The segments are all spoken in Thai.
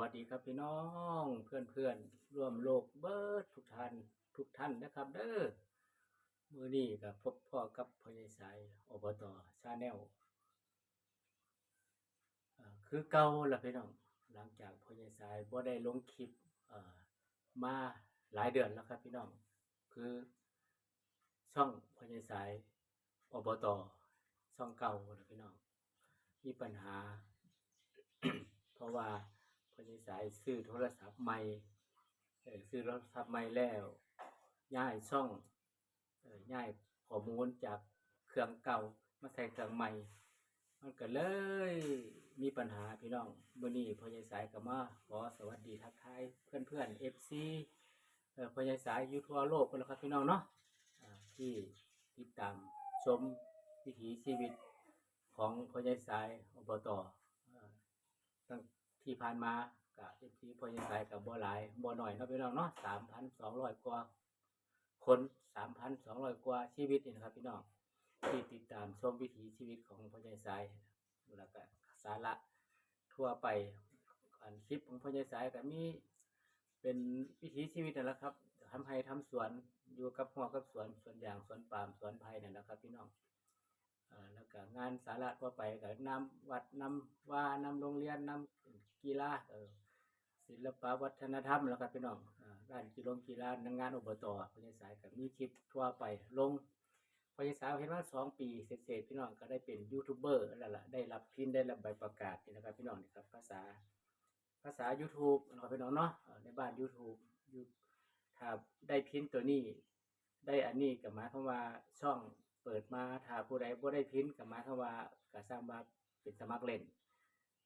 วัสดีครับพี่น้องเพื่อนเพื่อนๆร่วมโลกเบิร์ดทุกท่านทุกท่านนะครับ เด้อมือนี้กับพบพ่อกับพญายสายอบตชาแนลคือเก่าละพี่น้องหลังจากพญายสายบ่ได้ลงคลิปมาหลายเดือนแล้วครับพี่น้องคือช่องพญายสายอบตช่องเก่าละพี่น้องมีปัญหา เพราะว่า พญสายซื้อโทรศัพท์ใหม่ซื้อโทรศัพท์ใหม่แล้วย้ายช่องเอ่อย้ายข้อมูลจากเครื่องเก่ามาใส่เครื่องใหม่ มันก็เลยมีปัญหาพี่น้องมื้อนี้พญสายก็มาขอสวัสดีทักทายเพื่อนๆ FC เอ่อพญสายยูทัวโลกพุ่นล่ะครับพี่น้องเนาะที่ติดตามชมวิถีชีวิตของพญสายอบตเอ่อตั้ง ที่ผ่านมากับเอฟซีพอยังไงกับบ่หลายบ่หน่อยเนาะพี่น้องเนาะสามพันสองร้อยกว่าคนสามพันสองร้อยกว่าชีวิตนี่นะครับพี่น้องที่ติดตามชมวิถีชีวิตของพ่อใหญ่สายแล้วก็สาระทั่วไปอันคลิปของพ่อใหญ่สายก็มีเป็นวิถีชีวิตนั่นแหละครับทำให้ทำสวนอยู่กับหัวกับสวนสวนยางสวนปาล์มสวนไผ่นั่นแหละครับ พี่น้อง แล้วก็งานสาระทั่วไปก็นำวัดนำว่านำโรงเรียนนำกีฬาศิลปะวัฒนธรรมแล้วก็พี่น้องด้านกีฬากีฬานงานอบตพญาสายก็มีคลิปทั่วไปลงพญาสายเห็นว่าสองปีเสร็จพี่น้องก็ได้เป็นยูทูบเบอร์แล้วล่ะได้รับพินได้รับใบประกาศนี่นะครับพี่น้องนี่ครับภาษาภาษา YouTube นะครับพี่น้องเนาะในบ้าน YouTube ถ้าได้พินตัวนี้ ได้อันนี้ก็หมายความว่าช่อง เปิดมาถ้าผู้ใดบ่ได้พินก็หมาควาว่าก็สร้างมาเป็นสมัครเล่น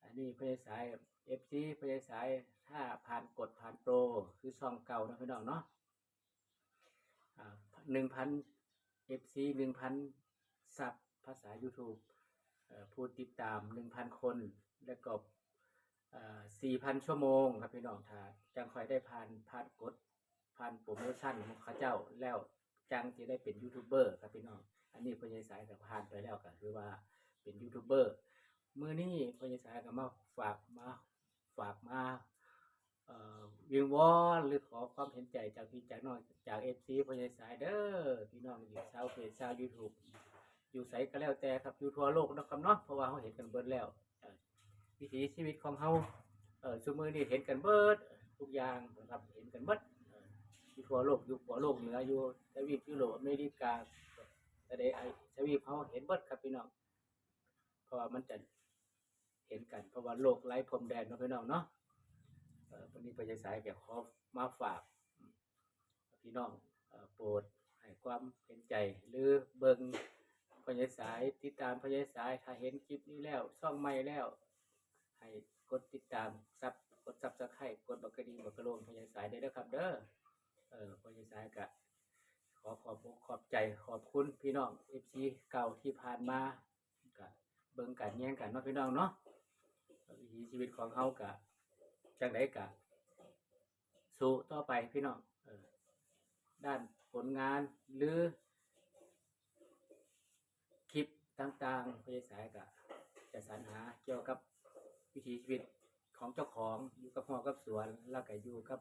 อันนี้พยาสาย FC พยาสายถ้าผ่านกฎผ่านโปรคือช่องเก่านะพี่น้องเนาะอ่า1,000 FC 1,000ซับภาษา YouTube ผู้ติดตาม1,000คนแล้วก็อ่า4,000ชั่วโมงครับพี่น้องถ้าจังค่อยได้ผ่านผ่านกฎผ่านโปรโมชั่นของเขาเจ้าแล้วจังจะได้เป็นยูทูบเบอร์ครับพี่น้อง อันนี้พญายสายกับผ่านไปแล้วก็คือว่าเป็นยูทูบเบอร์เมื่อนี้พญายสายก็มาฝากมาฝากมาเอ่อวิงวอนหรือขอความเห็นใจจากพี่จากน้องจากเอฟซีพญายสายเด้อพี่น้องอยู่ชาวเพจชาวยูทูบอยู่ไสก็แล้วแต่ครับอยู่ทั่วโลกนะครับเนาะเพราะว่าเขาเห็นกันเบิดแล้ววิถีชีวิตของเขาเออซุมือนี้เห็นกันเบิดทุกอย่างนะครับเห็นกันเบิดอยู่ทั่วโลกอยู่หัวโลกเหนืออยู่ทวีปยุโรปอเมริกา แต่ใดไอ้ทวีปเขาเห็นเบิดครับพี่น้อง เพราะว่ามันจะเห็นกัน เพราะว่าโลกไร้พรมแดนเนาะพี่น้องเนาะวันนี้ประชาสายแกขอมาฝาก พี่น้องโปรดให้ความเห็นใจหรือเบิงพญาสายติดตามพญาสายถ้าเห็นคลิปนี้แล้วช่องใหม่แล้ว ให้กดติดตามซับกดซับสไครต์กดบักกระดิ่งบักกระโลงพญาสายได้แล้วครับ เด้อเออพญาสายกะ อขอบอกขอบใจขอบคุณพี่น้องเอฟซีเก่าที่ผ่านมากะเบิ่งกันแย่งกันเนาะพี่น้องเนาะวิถีชีวิตของเขากะจังไดกะสู้ต่อไปพี่น้องด้านผลงานหรือ คลิปต่างๆพญาสายกะจะสรรหาเกี่ยวกับวิถีชีวิตของเจ้าของอยู่กับพ่อกับสวนแล้วก็อยู่กับ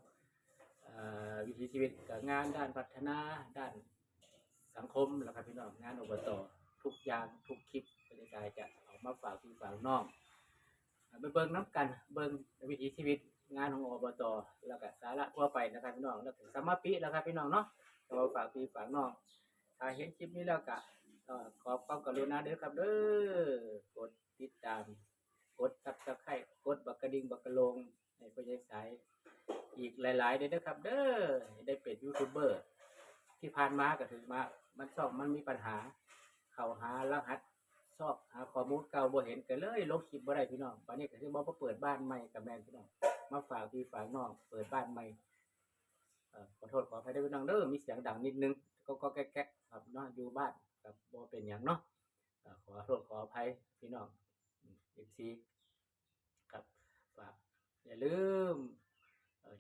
วิถีชีวิตกับงานด้านพัฒนาด้านสังคมแล้วครับพี่น้องงานอบตทุกอย่างทุกคลิปบรรยากาศจะออกมาฝากพี่ฝากน้องไปเบิ่งน้ำกันเบิ่งวิถีชีวิตงานของอบตแล้วก็สาระทั่วไปนะครับพี่น้องแล้วถึงสมมาปิแล้วครับพี่น้องเนาะก็มาฝากพี่ฝากน้องถ้าเห็นคลิปนี้แล้วก็เอ่อขอความกรุณาเด้อครับเด้อกดติดตาม กดซับสไครต์กดบักกระดิ่งบักกระโลง ในพยายสายอีกหลายๆเด้อนะครับ เด้อได้เป็นยูทูบเบอร์ ที่ผ่านมาก็ถือมามันชอบมันมีปัญหา เข้าหารหัสชอบหาข้อมูลเก่าบ่เห็นก็เลยลบคลิปบ่ได้พี่น้องตอนนี้ก็คือบ่าเปิดบ้านใหม่กับแมนพี่น้องมาฝากพี่ฝากน้องเปิดบ้านใหม่ขอโทษขออภัยด้วยพี่น้องเด้อมีเสียงดังนิดนึงก็ก็แก๊กๆครับเนาะอยู่บ้านกับบ่เป็นหยังเนาะขอโทษขออภัยพี่น้องเอฟซีครับฝาก อย่าลืม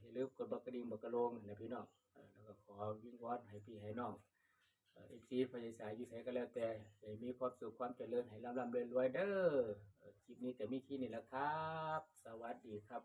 อย่าลืมกดบักกระดิ่งบักกระโลงนะพี่น้องแล้วก็ขอวิงวอนให้พี่ให้น้องเอฟซีพยาสายอยู่ใสก็แล้วแต่ให้มีความสุขความเจริญให้ร่ำร่ำรวยรวยเด้อเอ่อคลิปนี้แต่มีที่นี่แหละครับ สวัสดีครับ